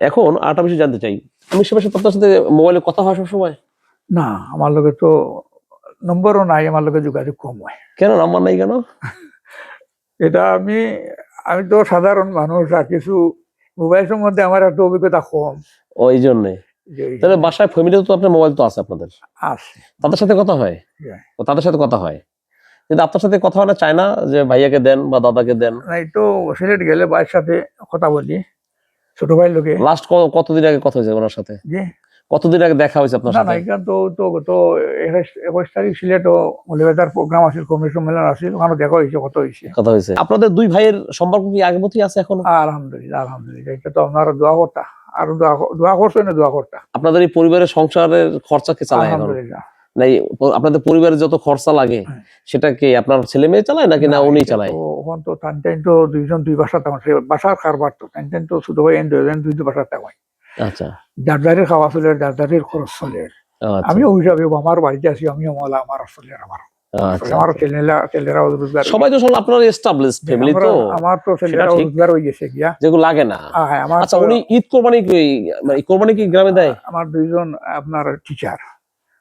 এখন আরেকটা বিষয় জানতে চাই। আমি সবার সাথে আপনার সাথে মোবাইলে কথা হয় সবসময়? না আমার লগে তো নম্বরও নাই আমার লগে যোগাযোগ কম হয়। কেন? নাম্বার নাই কেন? এটা আমি আমি তো সাধারণ মানুষ আর কিছু মোবাইল সম্বন্ধে আমার একটা অভিজ্ঞতা কম। ওই জন্যে? তাহলে বাসায় ফ্যামিলিতে তো আপনার মোবাইল তো আছে আপনাদের? আছে। তাদের সাথে কথা হয়? হ্যাঁ। ও তাদের সাথে কথা হয়? কিন্তু আপনার সাথে কথা হয় না চায় না যে ভাইয়াকে দেন বা দাদাকে দেন? নাই তো সিলেট গেলে ভাইয়ের সাথে কথা বলি। ছোট ভাইয়ের লোকে। লাস্ট কতদিন আগে কথা হয়েছে ওনার সাথে? যে? কতদিন আগে দেখা হয়েছে আপনার না না সাথে এখান তো তো গত একুশ- তারিখ সিলেটও মলিবাজার প্রোগ্রাম আছিল কমিটি সম্মেলন আছিল ওখানে দেখা হয়েছে কত হয়েছে। কথা হয়েছে। আপনাদের দুই ভাইয়ের সম্পর্ক কি আগের মতোই আছে এখন? আলহামদুলিল্লাহ আলহামদুলিল্লাহ এটা তো আপনারা দোয়া করতা। আর দোয়া দোয়া করছ না দোয়া করতা। আপনাদের এই পরিবারের সংসারের খরচা কে চালায় আলহামদুলিল্লাহ। আপনাদের পরিবারের যত খরচা লাগে হ্যাঁ। সেটা কি আপনার ছেলে মেয়ে চালায় নাকি না উনি চালায়? ওখান তো টান টাইম তো দুইজন দুই বাসা তখন সে বাসার কারবার তো টান টাইম তো শুধু হয় দুইজন দুই বাসার টাকা আচ্ছা। যারের খাওয়া চলে যারের খরচ চলে। আচ্ছা, আমিও হিসাবে আমার বাড়িতে আছি মলা আমার চলে আমার। আচ্ছা আমার ছেলেরা ছেলেরাও রোজগার সবাই তো শুনলাম আপনার এস্টাবলিশ ফ্যামিলি তো। আমার তো ছেলেরাও রোজগার হয়ে গেছে গিয়া। যেগুলো লাগে না। হ্যাঁ আমার আচ্ছা উনি ঈদ কোরবানি কি মানে কোরবানি কি গ্রামে দেয়? আমার দুইজন আপনার টিচার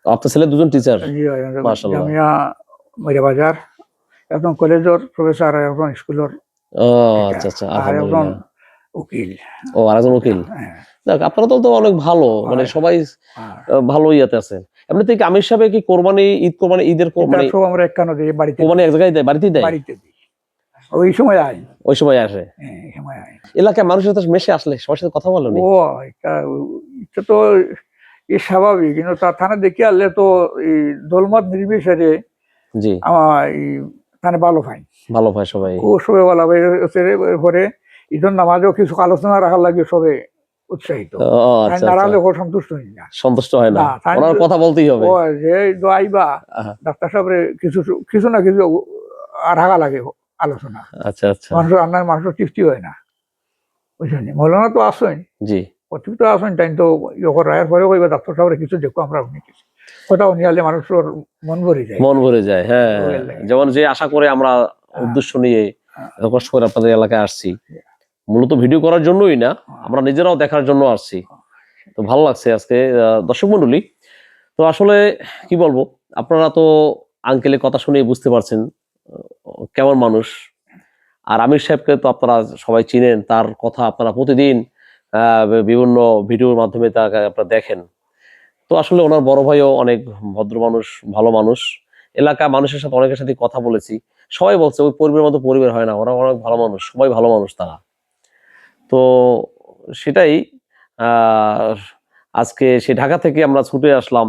আপনার ছেলে দুজন টিচার একজন কলেজের প্রফেসর স্কুলের ও আচ্ছা আচ্ছা আর উকিল। ও আরেকজন উকিল? হ্যাঁ, দেখ আপনারা তো অনেক ভালো মানে হ্যাঁ। সবাই ভালো ইয়েতে আছে এমনিতে কি আমির সাহেব কি কোরবানি ঈদ কোরবানি ঈদের কো- এটা মানে সব আমরা একখানো দিই বাড়িতে কোরবানি এক জায়গায় দেয় দেয়? বাড়িতে দিই। ওই সময় আই ওই সময় আসে? হ্যাঁ, এলাকায় মানুষের সাথে মেশে আসলে সবার সাথে কথা বলেনি ও এটা তো এই স্বাভাবিক কিন্তু তার থানা দেখে আনলে তো এই দলমত নির্বিশেষে জি। আমার থানে ভালো পাই ভালো ভাই সবাই। ও সবে ভালো পাই পরে ঈদের নামাজেও কিছু আলোচনা রাখার লাগে সবে উৎসাহিত। ও আচ্ছা নাড়ালে আচ্ছা। ও সন্তুষ্ট হই না। সন্তুষ্ট হয় না। ওনার কথা বলতেই হবে। ও যে আহা। ডাক্তার সাহেবের কিছু কিছু না কিছু রাখা লাগে আলোচনা। আচ্ছা আচ্ছা। মানুষের রান্নার মানুষের তৃপ্তি হয় না। বুঝছেন মৌলানা তো আসেন জি। অতিরিক্ত আসেন টাইম তো ইয়কর রায়ের পরে কইবা ডাক্তার সাহেবের কিছু দেখো আমরা আপনি কিছু। কথা নিয়ালে মানুষের মন ভরে যায়। মন ভরে যায় হ্যাঁ। যেমন যে আশা করে আমরা উদ্দেশ্য নিয়ে হ্যাঁ। কষ্ট করে আপনাদের এলাকায় আসছি মূলত ভিডিও করার জন্যই না আমরা নিজেরাও দেখার জন্য আসছি। তো ভালো লাগছে আজকে দর্শক মন্ডলী তো আসলে কি বলব আপনারা তো আঙ্কেলের কথা শুনে বুঝতে পারছেন কেমন মানুষ। আর আমির সাহেবকে তো আপনারা সবাই চিনেন তার কথা আপনারা প্রতিদিন বিভিন্ন ভিডিওর মাধ্যমে তাকে আপনারা দেখেন। তো আসলে ওনার বড় ভাইও অনেক ভদ্র মানুষ, ভালো মানুষ। এলাকা মানুষের সাথে অনেকের সাথে কথা বলেছি। সবাই বলছে, ওই পরিবারের মতো পরিবার হয় না। ওরা অনেক ভালো মানুষ, সবাই ভালো মানুষ তারা। তো সেটাই আজকে সে ঢাকা থেকে আমরা ছুটে আসলাম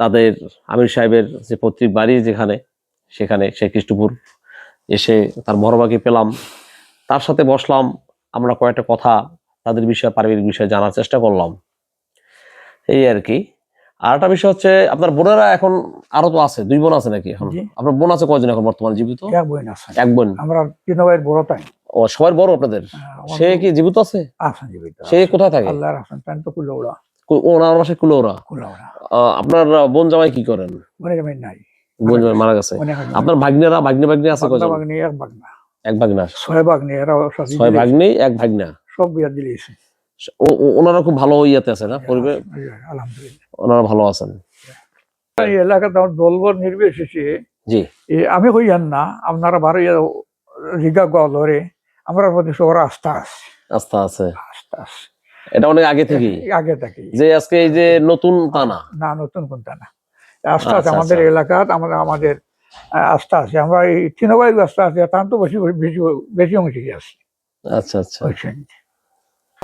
তাদের আমির সাহেবের যে পৈতৃক বাড়ি যেখানে, সেখানে সে কৃষ্ণপুর এসে তার বড়বাকে পেলাম। তার সাথে বসলাম, আমরা কয়েকটা কথা তাদের বিষয়ে পারিবারিক বিষয়ে জানার চেষ্টা করলাম। এই আর কি। আর একটা বিষয় হচ্ছে আপনার বোনেরা এখন আরও তো আছে দুই বোন আছে নাকি এখন? আপনার বোন আছে কয়জন এখন বর্তমানে জীবিত? এক বই না এক বোন? আমরা তিন ভাইয়ের বড় তাই। ও সবার বড় আপনাদের? সে কি জীবিত আছে? আছেন জীবিত। সে কোথায় থাকে? আল্লাহর আছেন তাই তো কুলৌড়া ওনার বাসায় কুলোরা কুলৌড়া আপনার বোন জামাই কি করেন? মনে জমি নাই। বোন জামাই মারা গেছে। আপনার ভাগ্নেরা ভাগ্নে ভাগ্নে আছে কয়জন? বাগনি এক বাগনা এক ভাগনা ছয় বাগনি এরা ছয় ভাগ্নি এক ভাগনা। সব বিয়া ও- ওনারা খুব ভালো ইয়েতে আছে না পরিবার আলহামদুলিল্লাহ। ওনারা ভালো আছেন। এই এলাকাতে আমার দলবল নির্বিশেষে জি। আমি হইয়ান না আপনারা বারো জিগা গলরে আমার প্রতি সবার আস্থা আছে। আস্থা আছে। আস্থা আছে। এটা অনেক আগে থেকেই? আগে থেকে যে আজকে এই যে নতুন তা না নতুন কোনটা না আস্থা আছে আচ্ছা, আমাদের আচ্ছা। এলাকাত আমাদের আমাদের আস্থা আছে। আমরা এই তিনবাই আস্থা আছে তার তো বেশি বেশি বেশি অংশে আছি। আচ্ছা আচ্ছা।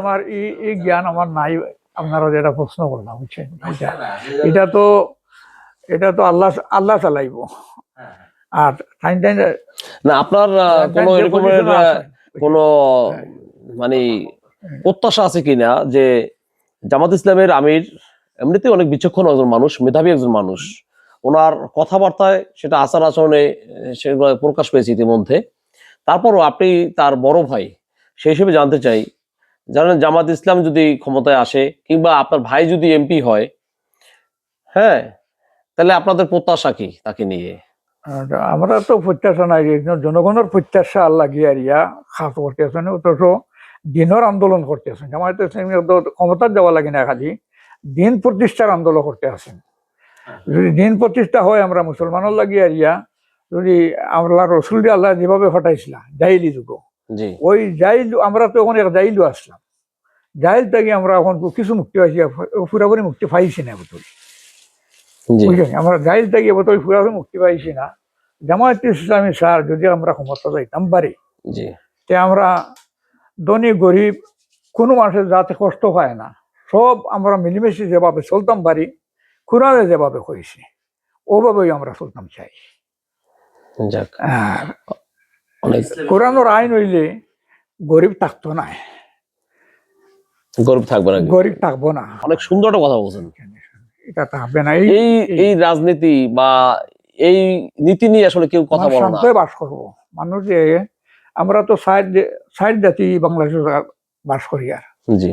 আমার এই এই জ্ঞান আমার নাই। আপনারা যেটা প্রশ্ন করলাম বুঝছেন? এটা এটা তো এটা তো আল্লাহ আল্লাহ চালাইব। আর টাইম টাইম না আপনার কোনো এরকমের কোনো মানে প্রত্যাশা আছে কিনা? যে জামাত ইসলামের আমির এমনিতে অনেক বিচক্ষণ একজন মানুষ মেধাবী একজন মানুষ। ওনার কথাবার্তায় সেটা আচার আচরণে সেগুলো প্রকাশ পেয়েছে ইতিমধ্যে। তারপরও আপনি তার বড় ভাই সেই হিসেবে জানতে চাই জানেন জামাত ইসলাম যদি ক্ষমতায় আসে কিংবা আপনার ভাই যদি এমপি হয় হ্যাঁ তাহলে আপনাদের প্রত্যাশা কি তাকে নিয়ে? আমরা তো প্রত্যাশা নাই জনগণের প্রত্যাশা আল্লাহ গিয়া রিয়া খাস করতেছেন, অথচ দিনের আন্দোলন করতে আছেন জামায়াতে ইসলামী তো ক্ষমতার যাওয়া লাগে না খালি, দিন প্রতিষ্ঠার আন্দোলন করতে আছেন যদি দিন প্রতিষ্ঠা হয় আমরা মুসলমানের লাগিয়ে আরিয়া যদি আমরা রসুল আল্লাহ যেভাবে ফাটাইছিলাম জাইলি যুগ ওই জাইল আমরা তো এক জাইলু আসলাম। জাইল থেকে আমরা এখন কিছু মুক্তি পাইছি পুরাপুরি মুক্তি পাইছি না বোতল বুঝলেন আমরা জাইল থেকে বোতল পুরাপুরি মুক্তি পাইছি না। জামায়াত ইসলামী স্যার যদি আমরা ক্ষমতা যাইতাম পারি তে আমরা ধনী গরিব কোনো মানুষের যাতে কষ্ট হয় না। সব আমরা মিলেমিশে যেভাবে চলতাম পারি কোরআনে যেভাবে হয়েছে ওভাবেই আমরা চলতাম চাই। যাক। কোরআনের আইন হইলে গরিব থাকতো না। গরিব থাকবে না গরিব থাকব না। অনেক সুন্দর একটা কথা বলছেন। এটা থাকবে না। এই এই রাজনীতি বা এই নীতি নিয়ে আসলে কেউ কথা বলে না। বাস করব। মানুষ যে আমরা তো সাইড সাইড জাতি বাংলাদেশ বাস করি আর। জি।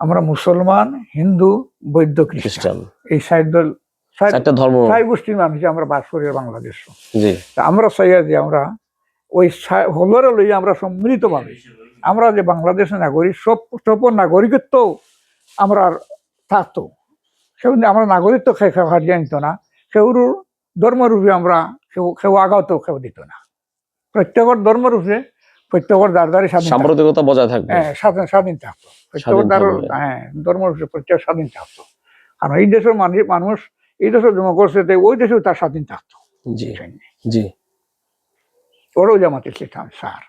আমরা মুসলমান হিন্দু বৌদ্ধ খ্রিস্টান। এই সাইড দল ধর্ম। ছয় গোষ্ঠীর মানুষ আমরা বাস করি বাংলাদেশ। জি। আমরা চাইয়া যে আমরা ওই হলরে লইয়া আমরা সম্মিলিত ভাবে আমরা যে বাংলাদেশের নাগরিক সব সব নাগরিকত্ব আমরা থাকতো। সেও আমরা নাগরিকত্ব খেয়ে খেয়ে হারিয়ে নিত না। সেউর ধর্মরূপে আমরা কেউ কেউ আগাতো কেউ দিত না। প্রত্যেকের ধর্মরূপে প্রত্যেকের দ্বার দ্বারে স্বাধীন থাকতো। সাম্প্রদায়িকতা বজায় থাকবে। হ্যাঁ স্বাধীন স্বাধীন থাকতো। প্রত্যেকের দ্বার হ্যাঁ ধর্মরূপে প্রত্যেক স্বাধীন থাকতো। কারণ এই দেশের মানুষ মানুষ এই দেশের জমা করছে ওই দেশেও তার স্বাধীন থাকতো। জি জি। ওরাও জামাতে ইসলাম স্যার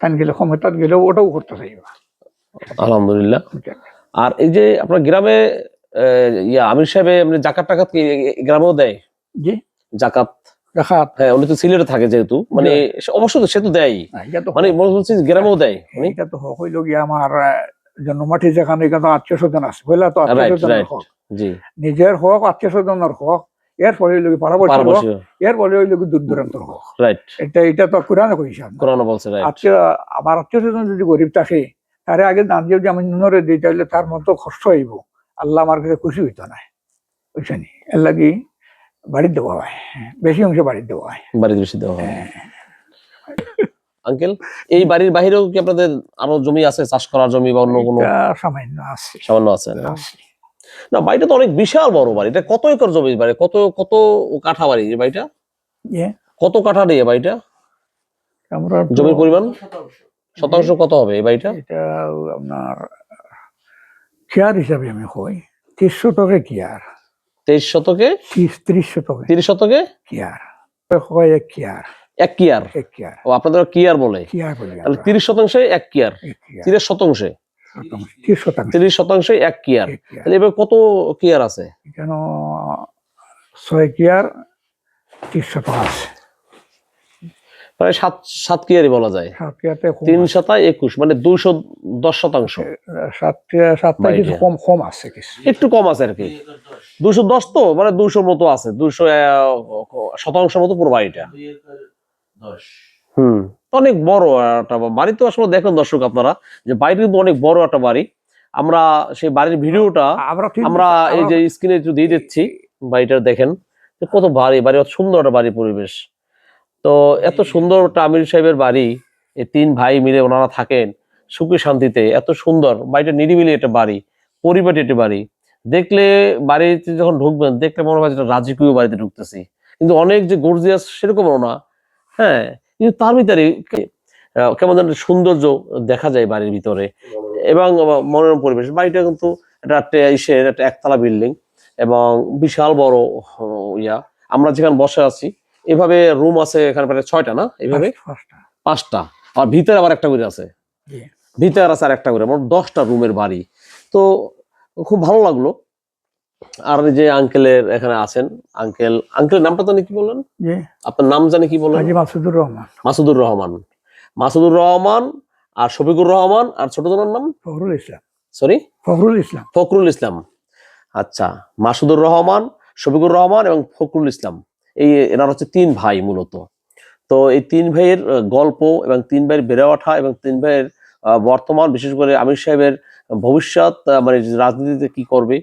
তাই গেলে ক্ষমতা গেলে ওটাও করতে চাইবা আলহামদুলিল্লাহ। আর এই যে আপনার গ্রামে ইয়া আমির সাহেব এমনি জাকাত টাকাত কি গ্রামেও দেয়? জি। জাকাত? দেখাত হ্যাঁ উনি তো সিলেটে থাকে যেহেতু। মানে সে- অবশ্যই তো সে তো দেয়। তো মানে মনে হচ্ছে গ্রামেও দেয় উনি। এটা তো হইল গিয়ে আমার জন্মমাটি যেখানে আত্মীয় স্বজন আছে। বুঝলা তো আত্মীয় রাইট হক। জি। নিজের হক আত্মীয় স্বজনের হক। এর ফলে হইল গিয়ে পাড়াপড়শির হক পারবশ্য এর ফলে হইল দূর দূরান্তর রাইট এটা এটা তো কোরআনে কইছে কোরআন বলছে রাইট আমার আত্মীয় স্বজন যদি গরিব থাকে তারে আগে দান দিয়ে যদি আমি নুনরে দিই তাহলে তার মতো কষ্ট হইব। আল্লাহ আমার কাছে খুশি হইতো না। বুঝছেন? এর লাগি বাড়ির দেওয়া হয়। বেশি অংশ বাড়ির দেওয়া হয়। বাড়ির বেশি দেওয়া হয়। আঙ্কেল এই বাড়ির বাইরেও কি আপনাদের আরও জমি আছে? চাষ করার জমি বা অন্য কোনো সামান্য আছে। সামান্য আছে। না? বাড়িটা তো অনেক বিশাল বড় বাড়ি। এটা কত একর জমি বাড়ি? কত কত কাঠা বাড়ি এই বাড়িটা? কত কাঠা নেই এই বাড়িটা? আমরা জমির পরিমাণ? শতাংশ। কত হবে এই বাড়িটা? এটা আপনার কেয়ার হিসাবে আমি হই ত্রিশ শতকে কেয়ার। তেইশ শতকে? ত্রিশ ত্রিশ শতকে। তিরিশ শতকে? কেয়ার। হয় এক কেয়ার? এক কিয়ার। এক কেয়ার। ও আপনাদের কিয়ার বলে। কেয়ার বলি তাহলে তিরিশ শতাংশে এক কিয়ার। তিরিশ শতাংশ, ত্রিশ শতাংশ। তিরিশ শতাংশে এক কেয়ার। তাহলে এবার কত কিয়ার আছে? কেন ছয় কেয়ার ত্রিশ আছে প্রায় সাত সাত কিয়ারই বলা যায়। তিন। শতায় একুশ মানে দুইশো দশ শতাংশ। সাতটা কিছু কম কম আছে কিছু। একটু কম আছে আর কি। দুশো দশ তো মানে দুইশোর মতো আছে। দুইশো শতাংশ মতো পুরো বাড়িটা। তো অনেক বড় একটা বাড়ি তো আসলে দেখেন দর্শক আপনারা যে বাড়িটা কিন্তু অনেক বড় একটা বাড়ি। আমরা সেই বাড়ির ভিডিওটা আমরা এই যে স্ক্রিনে একটু দিয়ে দিচ্ছি বাড়িটা দেখেন যে কত বাড়ি বাড়ি অত সুন্দর একটা বাড়ি পরিবেশ। তো এত সুন্দর একটা আমির সাহেবের বাড়ি এই তিন ভাই মিলে ওনারা থাকেন সুখে শান্তিতে এত সুন্দর বাড়িটা নিরিবিলি একটা বাড়ি পরিপাটি একটা বাড়ি। দেখলে বাড়িতে যখন ঢুকবেন দেখলে মনে হয় যেটা রাজকীয় বাড়িতে ঢুকতেছি। কিন্তু অনেক যে গর্জিয়াস সেরকমও না। হ্যাঁ কিন্তু তার ভিতরে কেমন যেন একটা সৌন্দর্য দেখা যায় বাড়ির ভিতরে। এবং মনোরম পরিবেশ। বাড়িটা কিন্তু একটা টে- ইসের একটা একতলা বিল্ডিং এবং বিশাল বড় ইয়া। আমরা যেখানে বসে আছি এভাবে রুম আছে এখানে প্রায় ছয়টা না? এইভাবে। পাঁচটা আর ভিতরে আবার একটা করে আছে। ভিতরে আছে আর একটা করে মোট দশটা রুমের বাড়ি। তো খুব ভালো লাগল। আর যে আঙ্কেলের এখানে আছেন আঙ্কেল আঙ্কেলের নামটা জানি কি বললেন? আপনার নাম জানি কি বললেন? মাসুদুর রহমান। মাসুদুর রহমান। মাসুদুর রহমান আর শফিকুর রহমান আর ছোট জনের নাম? ফখরুল ইসলাম। সরি ফখরুল ইসলাম। ফখরুল ইসলাম। আচ্ছা মাসুদুর রহমান শফিকুর রহমান এবং ফখরুল ইসলাম। এই এনারা হচ্ছে তিন ভাই মূলত। তো এই তিন ভাইয়ের গল্প এবং তিন ভাইয়ের বেড়ে ওঠা এবং তিন ভাইয়ের বর্তমান বিশেষ করে আমির সাহেবের ভবিষ্যৎ মানে রাজনীতিতে কি করবে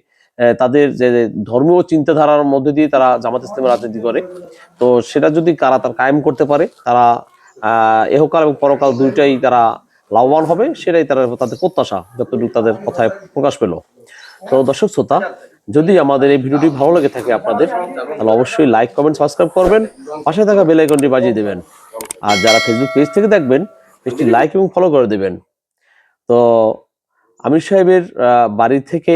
তাদের যে ধর্মীয় চিন্তাধারার মধ্যে দিয়ে তারা জামাত ইসলামের রাজনীতি করে। তো সেটা যদি কারা তার কায়েম করতে পারে, তারা এহকাল এবং পরকাল দুইটাই তারা লাভবান হবে, সেটাই তারা তাদের প্রত্যাশা, যতটুকু তাদের কথায় প্রকাশ পেল। তো দর্শক শ্রোতা, যদি আমাদের এই ভিডিওটি ভালো লেগে থাকে আপনাদের, তাহলে অবশ্যই লাইক কমেন্ট সাবস্ক্রাইব করবেন, পাশে থাকা বেল আইকনটি বাজিয়ে দেবেন। আর যারা ফেসবুক পেজ থেকে দেখবেন পেজটি লাইক এবং ফলো করে দেবেন। তো আমির সাহেবের বাড়ি থেকে